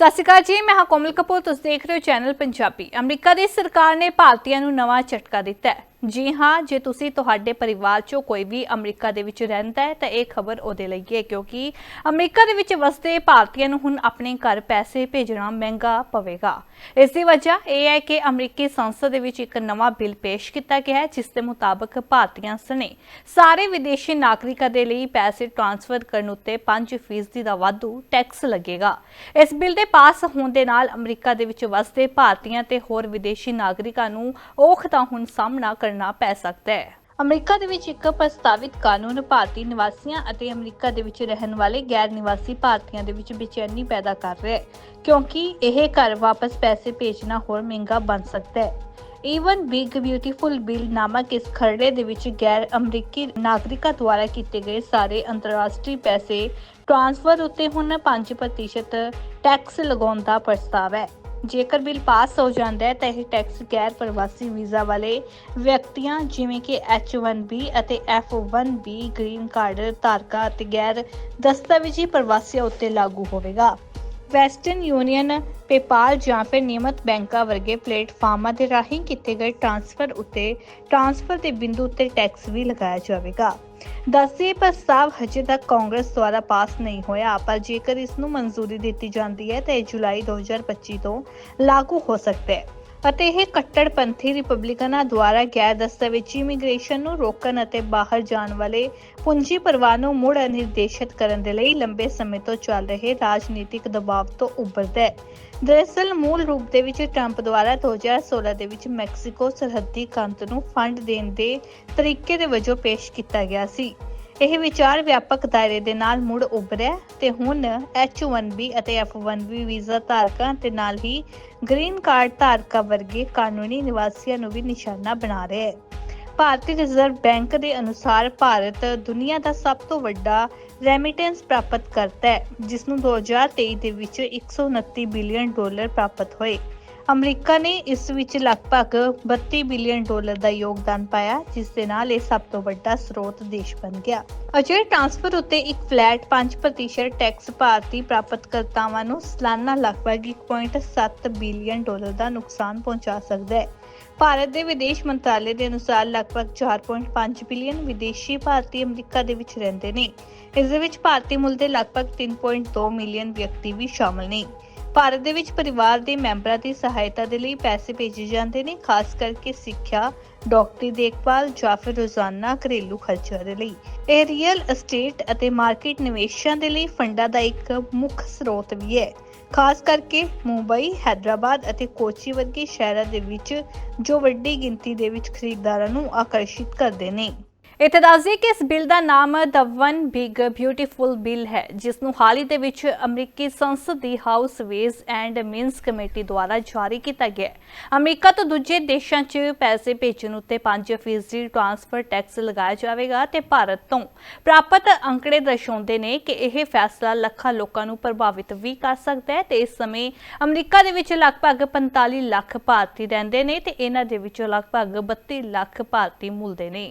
ਸਤਿ ਸ਼੍ਰੀ ਅਕਾਲ ਜੀ, ਮੈਂ ਹਾਂ ਕੋਮਲ ਕਪੂਰ, ਤੁਸੀਂ ਦੇਖ ਰਹੇ ਹੋ ਚੈਨਲ ਪੰਜਾਬੀ। ਅਮਰੀਕਾ ਦੀ ਸਰਕਾਰ ਨੇ ਭਾਰਤੀਆਂ ਨੂੰ ਨਵਾਂ ਝਟਕਾ ਦਿੱਤਾ ਹੈ। ਜੀ ਹਾਂ, ਜੇ ਤੁਸੀਂ ਤੁਹਾਡੇ ਪਰਿਵਾਰ ਚੋਂ ਕੋਈ ਵੀ ਅਮਰੀਕਾ ਦੇ ਵਿੱਚ ਰਹਿੰਦਾ ਹੈ, ਤਾਂ ਇਹ ਖਬਰ ਉਹਦੇ ਲਈ ਹੈ ਕਿਉਂਕਿ ਅਮਰੀਕਾ ਦੇ ਵਿੱਚ ਵਸਦੇ ਭਾਰਤੀਆਂ ਨੂੰ ਹੁਣ ਆਪਣੇ ਘਰ ਪੈਸੇ ਭੇਜਣਾ ਮਹਿੰਗਾ ਪਵੇਗਾ। ਇਸ ਦੀ ਵਜ੍ਹਾ ਇਹ ਹੈ ਕਿ ਅਮਰੀਕੀ ਸੰਸਦ ਦੇ ਵਿੱਚ ਇੱਕ ਨਵਾਂ ਬਿੱਲ ਪੇਸ਼ ਕੀਤਾ ਗਿਆ ਹੈ, ਜਿਸ ਦੇ ਮੁਤਾਬਕ ਭਾਰਤੀਆਂ ਸਣੇ ਸਾਰੇ ਵਿਦੇਸ਼ੀ ਨਾਗਰਿਕਾਂ ਦੇ ਲਈ ਪੈਸੇ ਟ੍ਰਾਂਸਫਰ ਕਰਨ ਉੱਤੇ 5% ਦਾ ਵਾਧੂ ਟੈਕਸ ਲੱਗੇਗਾ। ਇਸ ਬਿੱਲ ਦੇ ਪਾਸ ਹੋਣ ਦੇ ਨਾਲ ਅਮਰੀਕਾ ਦੇ ਵਿੱਚ ਵਸਦੇ ਭਾਰਤੀਆਂ ਤੇ ਹੋਰ ਵਿਦੇਸ਼ੀ ਨਾਗਰਿਕਾਂ ਨੂੰ ਔਖ ਦਾ ਹੁਣ ਸਾਹਮਣਾ ਕਰਨਾ ਪੈ ਸਕਦਾ ਹੈ। ਅਮਰੀਕਾ ਦੇ ਵਿੱਚ ਇੱਕ ਪ੍ਰਸਤਾਵਿਤ ਕਾਨੂੰਨ ਭਾਰਤੀ ਨਿਵਾਸੀਆਂ ਅਤੇ ਅਮਰੀਕਾ ਦੇ ਵਿੱਚ ਰਹਿਣ ਵਾਲੇ ਗੈਰ ਨਿਵਾਸੀ ਭਾਰਤੀਆਂ ਦੇ ਵਿੱਚ ਬੇਚੈਨੀ ਪੈਦਾ ਕਰ ਰਿਹਾ ਹੈ, ਕਿਉਂਕਿ ਇਹ ਘਰ ਵਾਪਸ ਪੈਸੇ ਭੇਜਣਾ ਹੋਰ ਮਹਿੰਗਾ ਬਣ ਸਕਦਾ ਹੈ। ਈਵਨ ਬਿਗ ਬਿਊਟੀਫੁਲ ਬਿੱਲ ਨਾਮਕ ਇਸ ਖਰੜੇ ਦੇ ਵਿੱਚ ਗੈਰ ਅਮਰੀਕੀ ਨਾਗਰਿਕਾਂ ਦੁਆਰਾ ਕੀਤੇ ਗਏ ਸਾਰੇ ਅੰਤਰਰਾਸ਼ਟਰੀ ਪੈਸੇ ਟ੍ਰਾਂਸਫਰ ਉੱਤੇ ਹੁਣ 5% ਟੈਕਸ ਲਗਾਉਣ ਦਾ ਪ੍ਰਸਤਾਵ ਹੈ। ਜੇਕਰ ਬਿੱਲ ਪਾਸ ਹੋ ਜਾਂਦਾ ਹੈ, ਤਾਂ ਇਹ ਟੈਕਸ ਗੈਰ ਪ੍ਰਵਾਸੀ ਵੀਜ਼ਾ ਵਾਲੇ ਵਿਅਕਤੀਆਂ ਜਿਵੇਂ ਕਿ H1B ਅਤੇ F1B ਗ੍ਰੀਨ ਕਾਰਡ ਧਾਰਕਾਂ ਅਤੇ ਗੈਰ ਦਸਤਾਵੇਜ਼ੀ ਪ੍ਰਵਾਸੀਆਂ ਉੱਤੇ ਲਾਗੂ ਹੋਵੇਗਾ। ਵੈਸਟਰਨ ਯੂਨੀਅਨ, ਪੇਪਾਲ ਜਾਂ ਫਿਰ ਨਿਯਮਤ ਬੈਂਕਾਂ ਵਰਗੇ ਪਲੇਟਫਾਰਮਾਂ ਦੇ ਰਾਹੀਂ ਕੀਤੇ ਗਏ ਟ੍ਰਾਂਸਫਰ ਉੱਤੇ ਟ੍ਰਾਂਸਫਰ ਦੇ ਬਿੰਦੂ ਉੱਤੇ ਟੈਕਸ ਵੀ ਲਗਾਇਆ ਜਾਵੇਗਾ। ਦੱਸੇ ਪ੍ਰਸਤਾਵ ਹਜੇ ਤੱਕ ਕਾਂਗਰਸ ਦੁਆਰਾ ਪਾਸ ਨਹੀਂ ਹੋਇਆ, ਪਰ ਜੇਕਰ ਇਸ ਨੂੰ ਮਨਜ਼ੂਰੀ ਦਿੱਤੀ ਜਾਂਦੀ ਹੈ, ਤਾਂ ਇਹ ਜੁਲਾਈ 2025 ਤੋਂ ਲਾਗੂ ਹੋ ਸਕਦਾ ਹੈ। ਅਤੇ ਇਹ ਕੱਟੜਪੰਥੀ ਰਿਪਬਲਿਕਨਾਂ ਦੁਆਰਾ ਗੈਰ ਦਸਤਾਵੇਜ਼ੀ ਇਮੀਗ੍ਰੇਸ਼ਨ ਨੂੰ ਰੋਕਣ ਅਤੇ ਬਾਹਰ ਜਾਣ ਵਾਲੇ ਪੂੰਜੀ ਪਰਵਾਹ ਨੂੰ ਮੁੜ ਨਿਰਦੇਸ਼ਿਤ ਕਰਨ ਦੇ ਲਈ ਲੰਬੇ ਸਮੇਂ ਤੋਂ ਚੱਲ ਰਹੇ ਰਾਜਨੀਤਿਕ ਦਬਾਅ ਤੋਂ ਉੱਭਰਦਾ ਹੈ। ਦਰਅਸਲ, ਮੂਲ ਰੂਪ ਦੇ ਵਿੱਚ ਟਰੰਪ ਦੁਆਰਾ 2016 ਦੇ ਵਿੱਚ ਮੈਕਸੀਕੋ ਸਰਹੱਦੀ ਕੰਤ ਨੂੰ ਫੰਡ ਦੇਣ ਦੇ ਤਰੀਕੇ ਦੇ ਵਜੋਂ ਪੇਸ਼ ਕੀਤਾ ਗਿਆ ਸੀ। ਇਹ ਵਿਚਾਰ ਵਿਆਪਕ ਦਾਇਰੇ ਦੇ ਨਾਲ ਮੁੜ ਉਭਰਿਆ ਤੇ ਹੁਣ H1B ਅਤੇ F1B ਵੀਜ਼ਾ ਧਾਰਕਾਂ ਤੇ ਨਾਲ ਹੀ ਗ੍ਰੀਨ ਕਾਰਡ ਧਾਰਕਾਂ ਵਰਗੇ ਕਾਨੂੰਨੀ ਨਿਵਾਸੀਆਂ ਨੂੰ ਵੀ ਨਿਸ਼ਾਨਾ ਬਣਾ ਰਿਹਾ ਹੈ। ਭਾਰਤੀ ਰਿਜ਼ਰਵ ਬੈਂਕ ਦੇ ਅਨੁਸਾਰ ਭਾਰਤ ਦੁਨੀਆ ਦਾ ਸਭ ਤੋਂ ਵੱਡਾ ਰੈਮਿਟੈਂਸ ਪ੍ਰਾਪਤ ਕਰਦਾ ਹੈ ਜਿਸ ਨੂੰ 2023 ਦੇ ਵਿੱਚ 129 ਬਿਲੀਅਨ ਡਾਲਰ ਪ੍ਰਾਪਤ ਹੋਏ। ਅਮਰੀਕਾ ਨੇ ਇਸ ਵਿੱਚ ਲਗਭਗ 32 ਬਿਲੀਅਨ ਡਾਲਰ ਦਾ ਯੋਗਦਾਨ ਪਾਇਆ, ਜਿਸ ਦੇ ਨਾਲ ਇਹ ਸਭ ਤੋਂ ਵੱਡਾ ਸਰੋਤ ਦੇਸ਼ ਬਣ ਗਿਆ। ਅਜਿਹੇ ਟ੍ਰਾਂਸਫਰ ਉੱਤੇ ਇੱਕ ਫਲੈਟ 5% ਟੈਕਸ ਭਾਰਤੀ ਪ੍ਰਾਪਤਕਰਤਾਵਾਂ ਨੂੰ ਸਾਲਾਨਾ ਲਗਭਗ 1.7 ਬਿਲੀਅਨ ਡਾਲਰ ਦਾ ਨੁਕਸਾਨ ਪਹੁੰਚਾ ਸਕਦਾ ਹੈ। ਭਾਰਤ ਦੇ ਵਿਦੇਸ਼ ਮੰਤਰਾਲੇ ਦੇ ਅਨੁਸਾਰ ਲਗਭਗ 4.5 ਬਿਲੀਅਨ ਵਿਦੇਸ਼ੀ ਭਾਰਤੀ ਅਮਰੀਕਾ ਦੇ ਵਿੱਚ ਰਹਿੰਦੇ ਨੇ। ਇਸ ਦੇ ਵਿੱਚ ਭਾਰਤੀ ਮੁੱਲ ਦੇ ਲਗਭਗ 3.2 ਮਿਲੀਅਨ ਵਿਅਕਤੀ ਵੀ ਸ਼ਾਮਲ ਨੇ। ਭਾਰਤ ਦੇ ਵਿੱਚ ਪਰਿਵਾਰ ਦੇ ਮੈਂਬਰਾਂ ਦੀ ਸਹਾਇਤਾ ਦੇ ਲਈ ਪੈਸੇ ਭੇਜੇ ਜਾਂਦੇ ਨੇ, ਖਾਸ ਕਰਕੇ ਸਿੱਖਿਆ, ਡਾਕਟਰੀ ਦੇਖਭਾਲ ਜਾਂ ਫਿਰ ਰੋਜ਼ਾਨਾ ਘਰੇਲੂ ਖਰਚਿਆਂ ਦੇ ਲਈ। ਇਹ ਰੀਅਲ ਅਸਟੇਟ ਅਤੇ ਮਾਰਕੀਟ ਨਿਵੇਸ਼ਾਂ ਦੇ ਲਈ ਫੰਡਾਂ ਦਾ ਇੱਕ ਮੁੱਖ ਸਰੋਤ ਵੀ ਹੈ। ਖਾਸ ਕਰਕੇ ਮੁੰਬਈ, ਹੈਦਰਾਬਾਦ ਅਤੇ ਕੋਚੀ ਵਰਗੇ ਸ਼ਹਿਰਾਂ ਦੇ ਵਿੱਚ ਜੋ ਵੱਡੀ ਗਿਣਤੀ ਦੇ ਵਿੱਚ ਖਰੀਦਦਾਰਾਂ ਨੂੰ ਆਕਰਸ਼ਿਤ ਕਰਦੇ ਨੇ। ਇੱਥੇ ਦੱਸਦੇ ਕਿ ਇਸ ਬਿੱਲ ਦਾ ਨਾਮ the one big beautiful bill ਹੈ ਜਿਸ ਨੂੰ ਹਾਲ ਹੀ ਦੇ ਵਿੱਚ ਅਮਰੀਕੀ ਸੰਸਦ ਦੀ house ways and means committee ਦੁਆਰਾ ਜਾਰੀ ਕੀਤਾ ਗਿਆ ਹੈ। ਅਮਰੀਕਾ ਤੋਂ ਦੂਜੇ ਦੇਸ਼ਾਂ 'ਚ ਪੈਸੇ ਭੇਜਣ ਉੱਤੇ 5% ਟ੍ਰਾਂਸਫਰ ਟੈਕਸ ਲਗਾਇਆ ਜਾਵੇਗਾ ਤੇ ਭਾਰਤ ਤੋਂ ਪ੍ਰਾਪਤ ਅੰਕੜੇ ਦਰਸਾਉਂਦੇ ਨੇ ਕਿ ਇਹ ਫੈਸਲਾ ਲੱਖਾਂ ਲੋਕਾਂ ਨੂੰ ਪ੍ਰਭਾਵਿਤ ਵੀ ਕਰ ਸਕਦਾ ਹੈ ਤੇ ਇਸ ਸਮੇਂ ਅਮਰੀਕਾ ਦੇ ਵਿੱਚ ਲਗਭਗ 45 ਲੱਖ ਭਾਰਤੀ ਰਹਿੰਦੇ ਨੇ ਤੇ ਇਹਨਾਂ ਦੇ ਵਿੱਚੋਂ ਲਗਭਗ 32 ਲੱਖ ਭਾਰਤੀ ਮੂਲ ਦੇ ਨੇ।